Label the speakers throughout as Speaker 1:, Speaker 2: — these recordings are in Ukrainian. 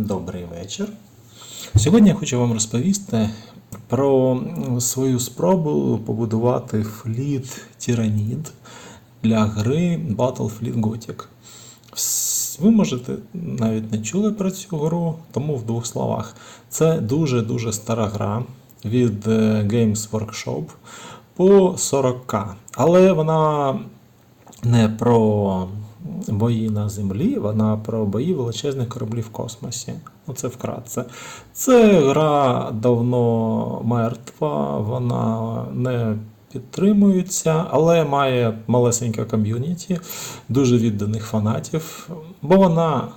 Speaker 1: Добрий вечір. Сьогодні я хочу вам розповісти про свою спробу побудувати фліт Тиранід для гри Battlefleet Gothic. Ви можете навіть не чули про цю гру, тому в двох словах. Це дуже-дуже стара гра від е, Games Workshop по 40к. Але вона не про бої на землі, вона про бої величезних кораблів в космосі. Оце вкратце. Це гра давно мертва, вона не підтримується, але має малесеньке ком'юніті, дуже відданих фанатів, бо вона,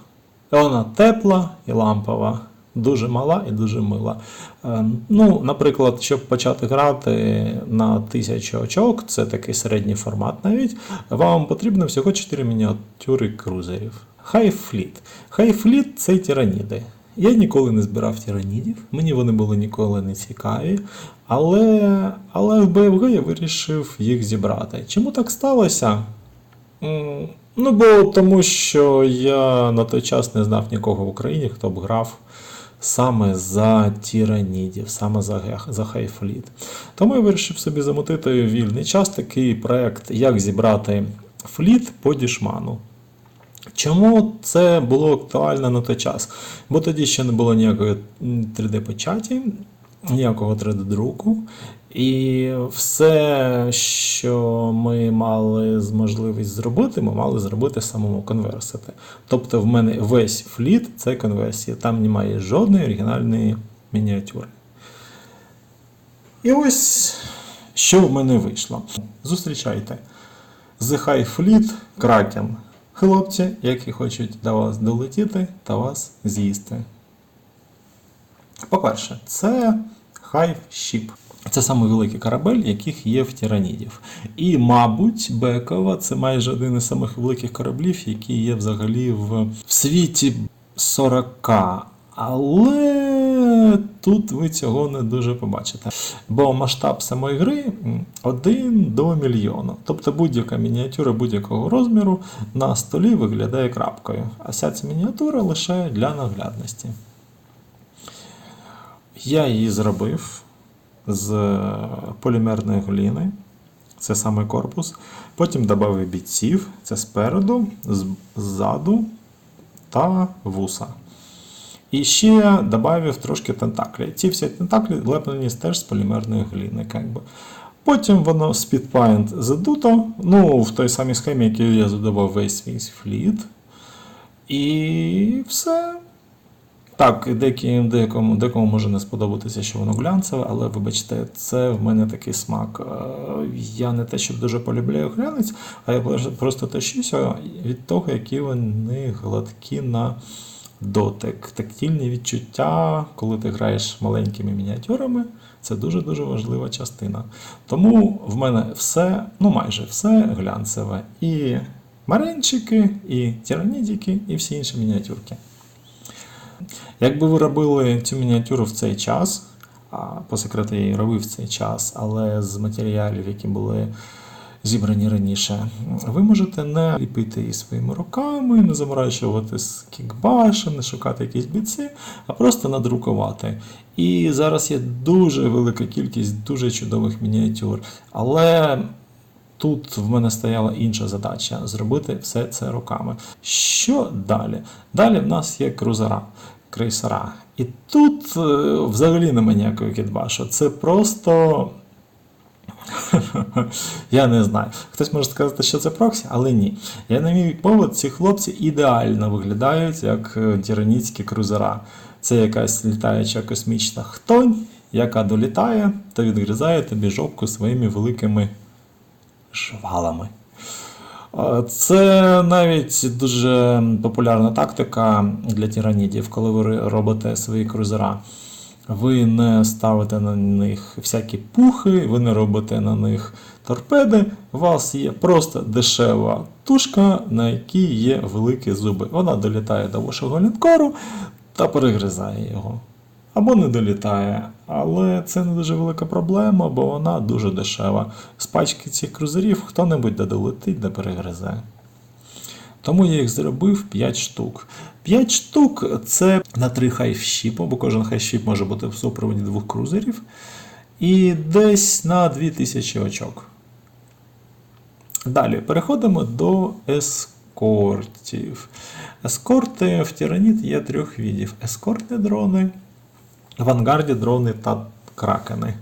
Speaker 1: вона тепла і лампова. Дуже мала і дуже мила. Е, Ну, наприклад, щоб почати грати на 1000 очок, це такий середній формат навіть, вам потрібно всього 4 мініатюри крузерів. Хайфліт. Хайфліт це тираніди. Я ніколи не збирав тиранідів, мені вони були ніколи не цікаві, але, але в БФГ я вирішив їх зібрати. Чому так сталося? Ну, бо тому що я на той час не знав нікого в Україні, хто б грав саме за тиранідів, саме за, за хайфліт. Тому я вирішив собі замутити вільний час такий проект, як зібрати фліт по дішману. Чому це було актуально на той час? Бо тоді ще не було ніякої 3D-печаті, ніякого 3D-друку. І все, що ми мали можливість зробити, ми мали зробити самому конверсити. Тобто в мене весь фліт це конверсія, там немає жодної оригінальної мініатюри. І ось що в мене вийшло. Зустрічайте. The High Fleet Kraken. Хлопці, які хочуть до вас долетіти та вас з'їсти. По-перше, це Hive Ship. Це самий великий корабель, яких є в Тиранідів. І, мабуть, Бекова це майже один із самих великих кораблів, які є взагалі в, в світі 40. Але тут ви цього не дуже побачите. Бо масштаб самої гри 1 до мільйону. Тобто будь-яка мініатюра будь-якого розміру на столі виглядає крапкою. А вся ця мініатюра лише для наглядності. Я її зробив з полімерної гліни. Це саме корпус. Потім додав бійців, це спереду, ззаду та вуса. І ще додав трошки тентаклі. Ці всі тентаклі леплені теж з полімерної гліни. Как би. Потім воно Speedpaint задуто, ну, в той самій схемі, яку я задавав весь свій фліт. І все. Так, деякі, декому, декому може не сподобатися, що воно глянцеве, але вибачте, це в мене такий смак. Е, Я не те, щоб дуже полюбляю глянець, а я просто тащуся від того, які вони гладкі на дотик. Тактильні відчуття, коли ти граєш маленькими мініатюрами, це дуже-дуже важлива частина. Тому в мене все, ну майже все глянцеве. І маренчики, і тиранідики, і всі інші мініатюрки. Якби ви робили цю мініатюру в цей час, по секрету я її робив в цей час, але з матеріалів, які були зібрані раніше, ви можете не ліпити її своїми руками, не заморачувати з кікбашем, не шукати якісь біці, а просто надрукувати. І зараз є дуже велика кількість дуже чудових мініатюр. Але Тут в мене стояла інша задача зробити все це руками. Що далі? Далі в нас є крузера, крейсера. І тут е, взагалі немає ніякої кідбашу. Це просто. Я не знаю. Хтось може сказати, що це проксі, але ні. Я на мій погляд, ці хлопці ідеально виглядають як е, тираніцькі крузера. Це якась літаюча космічна хтонь, яка долітає та відгризає тобі жопку своїми великими швалами. Е, Це навіть дуже популярна тактика для тиранідів, коли ви робите свої крузера. Ви не ставите на них всякі пухи, ви не робите на них торпеди. У вас є просто дешева тушка, на якій є великі зуби. Вона долітає до вашого лінкору та перегризає його. Або не долітає, але це не дуже велика проблема, бо вона дуже дешева. З пачки цих крузерів хто-небудь де долетить, де перегризе. Тому я їх зробив 5 штук. 5 штук це на 3 хайфшіпу, бо кожен хайфшіп може бути в супроводі двох крузерів. І десь на 2000 очок. Далі переходимо до ескортів. Ескорти в Тираніт є трьох видів: ескортні дрони, авангарді дрони та кракени.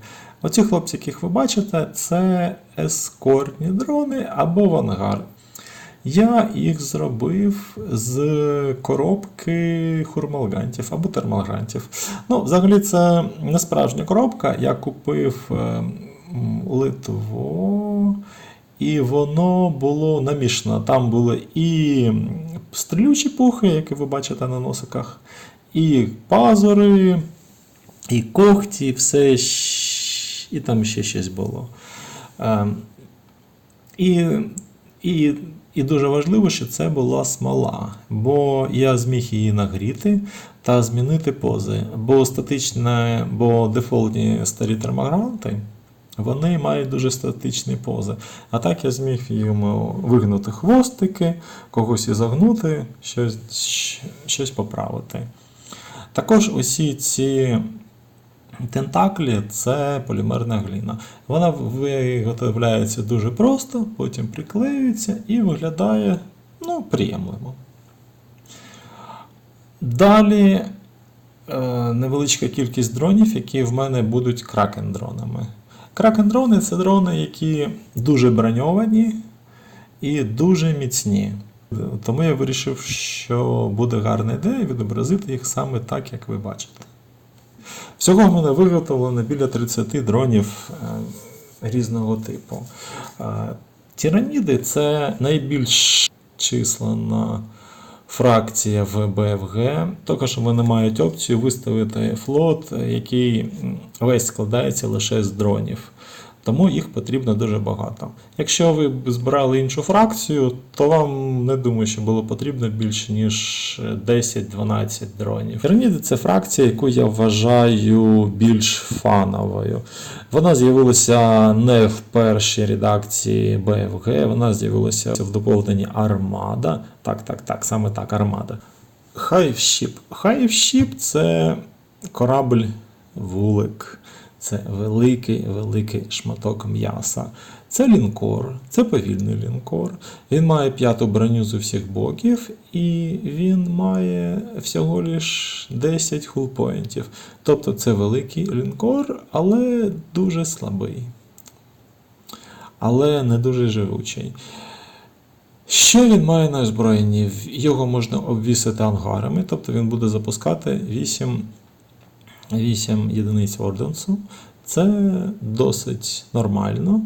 Speaker 1: Оці хлопці, яких ви бачите, це ескортні дрони або авангард. Я їх зробив з коробки хурмалгантів або термалгантів. Ну, взагалі, це не справжня коробка. Я купив е, литво, і воно було намішано. Там були і стрілючі пухи, які ви бачите на носиках, і пазури, і когті, і все, і там ще щось було. Ем, І, і, і дуже важливо, що це була смола, бо я зміг її нагріти та змінити пози. Бо статичне, бо дефолтні старі термогранти, вони мають дуже статичні пози. А так я зміг йому вигнути хвостики, когось ізогнути, щось, щось поправити. Також усі ці Тентаклі це полімерна гліна. Вона виготовляється дуже просто, потім приклеюється і виглядає ну, приємливо. Далі е, невеличка кількість дронів, які в мене будуть кракен-дронами. Кракен-дрони це дрони, які дуже броньовані і дуже міцні. Тому я вирішив, що буде гарна ідея відобразити їх саме так, як ви бачите. Всього в мене виготовлено біля 30 дронів е, різного типу. Тіраніди це найбільш числена фракція в БФГ. Також вони мають опцію виставити флот, який весь складається лише з дронів. Тому їх потрібно дуже багато. Якщо ви збирали іншу фракцію, то вам не думаю, що було потрібно більше ніж 10-12 дронів. Тираніди це фракція, яку я вважаю більш фановою. Вона з'явилася не в першій редакції БФГ, вона з'явилася в доповненні Армада. Так, так, так, саме так, Армада. Hive Hive це корабль вулик. Це великий великий шматок м'яса. Це лінкор, це повільний лінкор. Він має п'яту броню з усіх боків, і він має всього лиш 10 хулпоінтів. Тобто це великий лінкор, але дуже слабий. Але не дуже живучий. Що він має на озброєнні? Його можна обвісити ангарами, тобто він буде запускати 8 8 єдиниць орденсу. Це досить нормально,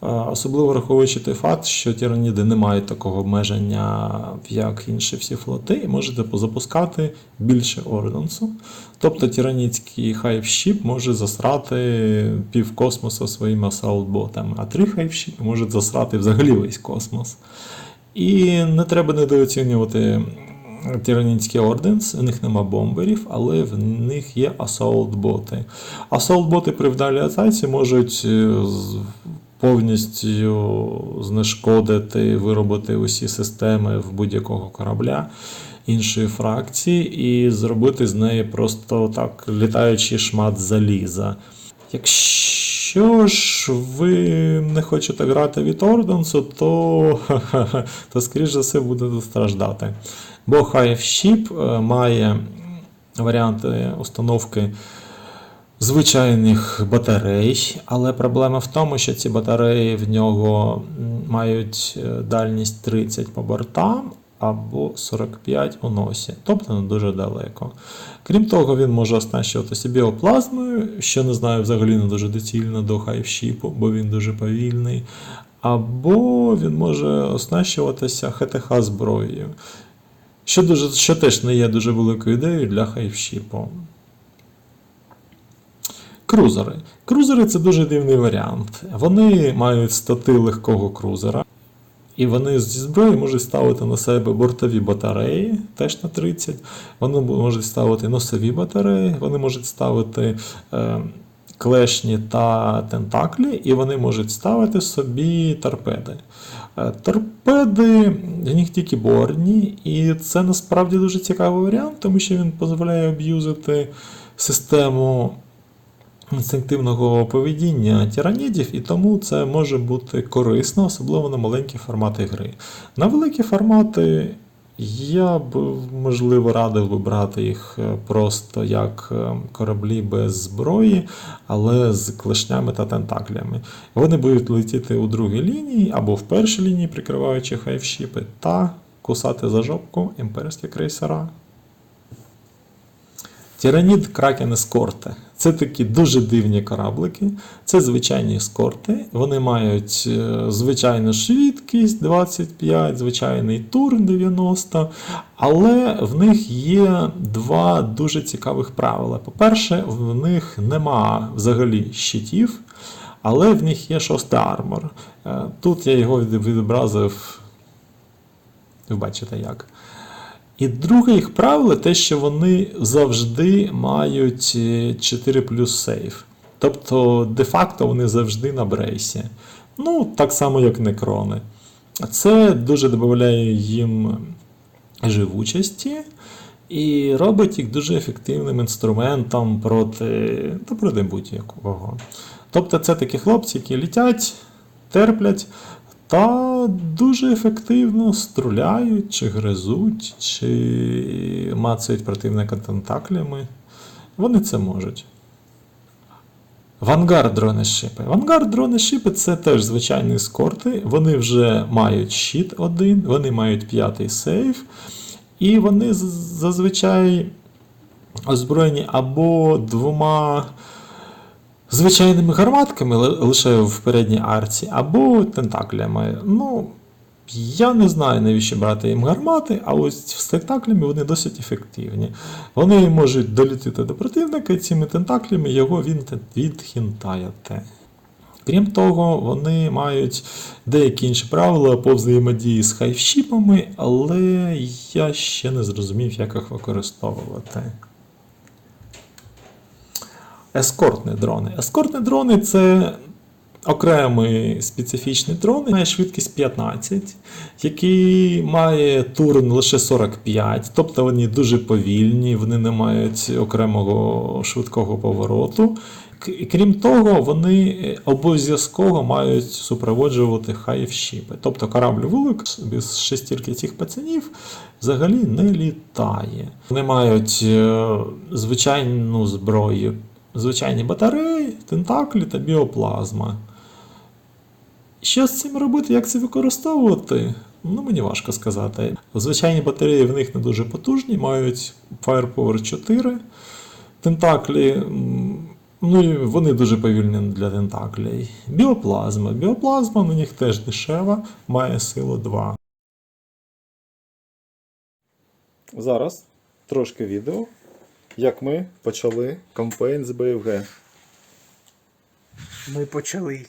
Speaker 1: особливо враховуючи той факт, що тираніди не мають такого обмеження, як інші всі флоти, і можете запускати більше орденсу. Тобто тиранідський хайвщіп може засрати пів космосу своїми асаутботами, а три хайвщіпи можуть засрати взагалі весь космос. І не треба недооцінювати Тиранінський орденс, у них нема бомберів, але в них є асаулт-боти. Асаулт-боти при вдалій атаці можуть е, повністю знешкодити, виробити усі системи в будь-якого корабля іншої фракції і зробити з неї просто так літаючий шмат заліза. Якщо ж ви не хочете грати від Орденсу, то, то скоріш за все будете страждати. Бо Hive Ship е, має варіанти установки звичайних батарей, але проблема в тому, що ці батареї в нього мають е, дальність 30 по бортам або 45 у носі, тобто не дуже далеко. Крім того, він може оснащуватися біоплазмою, що не знаю, взагалі не дуже доцільно до хайвщіпу, бо він дуже повільний. Або він може оснащуватися ХТХ зброєю, що, дуже, що теж не є дуже великою ідеєю для хайвщіпу. Крузери. Крузери це дуже дивний варіант. Вони мають стати легкого крузера. І вони зі зброї можуть ставити на себе бортові батареї, теж на 30. Вони можуть ставити носові батареї, вони можуть ставити е, клешні та тентаклі, і вони можуть ставити собі торпеди. Е, Торпеди них тільки борні, і це насправді дуже цікавий варіант, тому що він дозволяє об'юзати систему інстинктивного поведіння тиранідів, і тому це може бути корисно, особливо на маленькі формати гри. На великі формати я б, можливо, радив би брати їх е, просто як е, кораблі без зброї, але з клешнями та тентаклями. Вони будуть летіти у другій лінії або в першій лінії, прикриваючи хайфшіпи, та кусати за жопку імперські крейсера. Тиранід Кракен Ескорте. Це такі дуже дивні кораблики. Це звичайні ескорти. Вони мають е, звичайну швидкість 25, звичайний тур 90. Але в них є два дуже цікавих правила. По-перше, в них нема взагалі щитів, але в них є шостий армор. Е, Тут я його відобразив. Ви бачите як. І друге їх правило те, що вони завжди мають е, 4 плюс сейф. Тобто, де-факто вони завжди на брейсі. Ну, так само, як некрони. Це дуже додає їм живучості і робить їх дуже ефективним інструментом проти, та проти будь-якого. Тобто, це такі хлопці, які літять, терплять, та дуже ефективно струляють, чи гризуть, чи мацають противника тентаклями. Вони це можуть. Вангард дронешипи. Вангард дронешипи це теж звичайні ескорти. Вони вже мають щит один, вони мають п'ятий сейф, і вони зазвичай озброєні або двома звичайними гарматками лише в передній арці, або тентаклями. Ну, я не знаю, навіщо брати їм гармати, а ось з тентаклями вони досить ефективні. Вони можуть долітити до противника і цими тентаклями його він відхінтаєте. Крім того, вони мають деякі інші правила по взаємодії з хайфшіпами, але я ще не зрозумів, як їх використовувати. Ескортні дрони. Ескортні дрони це окремий специфічний дрон, має швидкість 15, який має турн лише 45, тобто вони дуже повільні, вони не мають окремого швидкого повороту. Крім того, вони обов'язково мають супроводжувати хайфшіпи. Тобто корабль вулик без шестірки цих пацанів взагалі не літає. Вони мають е, звичайну зброю, звичайні батареї, тентаклі та біоплазма. Що з цим робити, як це використовувати? Ну, мені важко сказати. Звичайні батареї в них не дуже потужні, мають Firepower 4. Тентаклі. Ну, і вони дуже повільні для тентаклей. Біоплазма. Біоплазма на них теж дешева, має силу 2. Зараз трошки відео, як ми почали кампейн з БФГ.
Speaker 2: Ми почали.